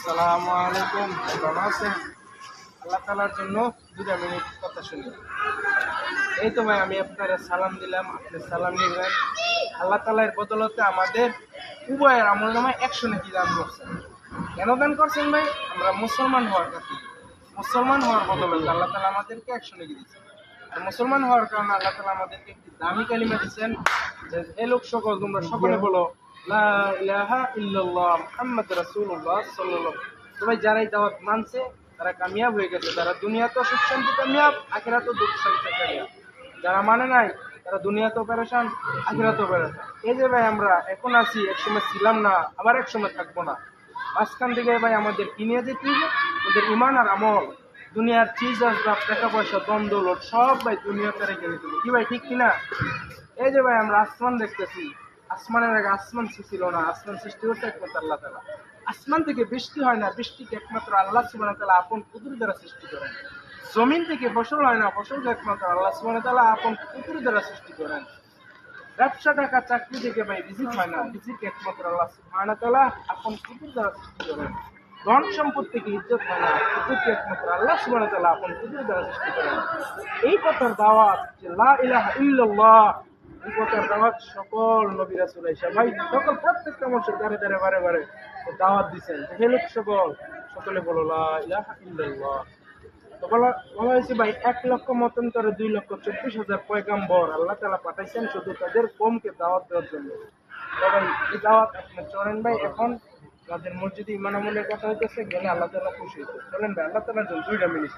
আসসালামু আলাইকুম। ভালো আছেন? আল্লাহ তালার জন্য দুটা মিনিট কথা শুনি। এই তো ভাই, আমি আপনারা সালাম দিলাম। আপনি সালাম নিবেন আল্লাহ তালার বদলতে আমাদের উভয়ের আমল নামায় একশো নাকি দান করছেন। কেন দান করছেন ভাই? আমরা মুসলমান হওয়ার কাছে মুসলমান হওয়ার বদলতে আল্লাহ তালা আমাদেরকে একশো নাকি দিচ্ছেন আর মুসলমান হওয়ার কারণে আল্লাহ তালা আমাদেরকে একটি দামি কালিমা দিচ্ছেন যে, হে লোক সকল, তোমরা সকলে বলো লা ইলাহা ইল্লাল্লাহ মুহাম্মদ রাসূলুল্লাহ সাল্লাল্লাহু তো ভাই যারা এই দাওয়াত মানছে, তারা কামিয়াব হয়ে গেছে। তারা দুনিয়াতেও সুখ শান্তি কামিয়াব, আখিরাতেও দুঃখ শান্তি কামিয়াব। যারা মানে নাই, তারা দুনিয়াতেও পেরেশান, আখিরাতেও পেরেশান। এই যে ভাই আমরা এখন আছি, একসময় ছিলাম না, আবার একসময় থাকব না। মাঝখান থেকে ভাই আমাদের কিনে যেতে হবে আমাদের ইমান আর আমল, দুনিয়ার চিজ আসবাব টাকা পয়সা দম দৌলত সব ভাই দুনিয়াতে রেখে দিতে। কি ভাই, ঠিক কিনা? এই যে ভাই আমরা আসমান দেখতেছি আসমানের আগে আসমান ছিল না, আসমান সৃষ্টি করতে একমাত্র আল্লাহ তালা আসমান থেকে বৃষ্টি হয় না, বৃষ্টিকে একমাত্র আল্লাহ সুবাহ তালা আপন কুতুর দ্বারা সৃষ্টি করেন। জমিন থেকে ফসল হয় না ফসলকে একমাত্র আল্লাহ সুবাহ তালা আপন কুতুর দ্বারা সৃষ্টি করেন। ব্যবসা, টাকা, চাকরি থেকে ভাই রিজিক হয় না, রিজিক একমাত্র আল্লাহ সুবহানাহু ওয়া তাআলা আপন কুতুর দ্বারা সৃষ্টি করেন। ধন সম্পদ থেকে ইজ্জত হয় না ইজ্জত একমাত্র আল্লাহ সুবহানাহু ওয়া তাআলা আপন কুতুর দ্বারা সৃষ্টি করেন। এই কথার দাওয়াত যে লা ইলাহা ইল্লাল্লাহ সকল নবী রাসূল আইসা, ভাই, সকল প্রত্যেকটা মানুষের দ্বারে দ্বারে, বারে বারে দাওয়াত দিছেন। হে লোক সকল, সকলে বলো ইল্লাল্লাহ। তো বলা বলা হয়েছে, ভাই, এক লক্ষ মতান্তরে দুই লক্ষ চব্বিশ হাজার পয়গাম্বর আল্লাহ তালা পাঠাইছেন শুধু তাদের কমকে দাওয়াত দেওয়ার জন্য। তো ভাই, এই দাওয়াত আপনার চলেন ভাই, এখন তাদের মসজিদে ইমান আমলের কথা হইতেছে, গেলে আল্লাহ তালা খুশি হইতে চলেন ভাই, আল্লাহ তালার জন্য দুইটা মিনিট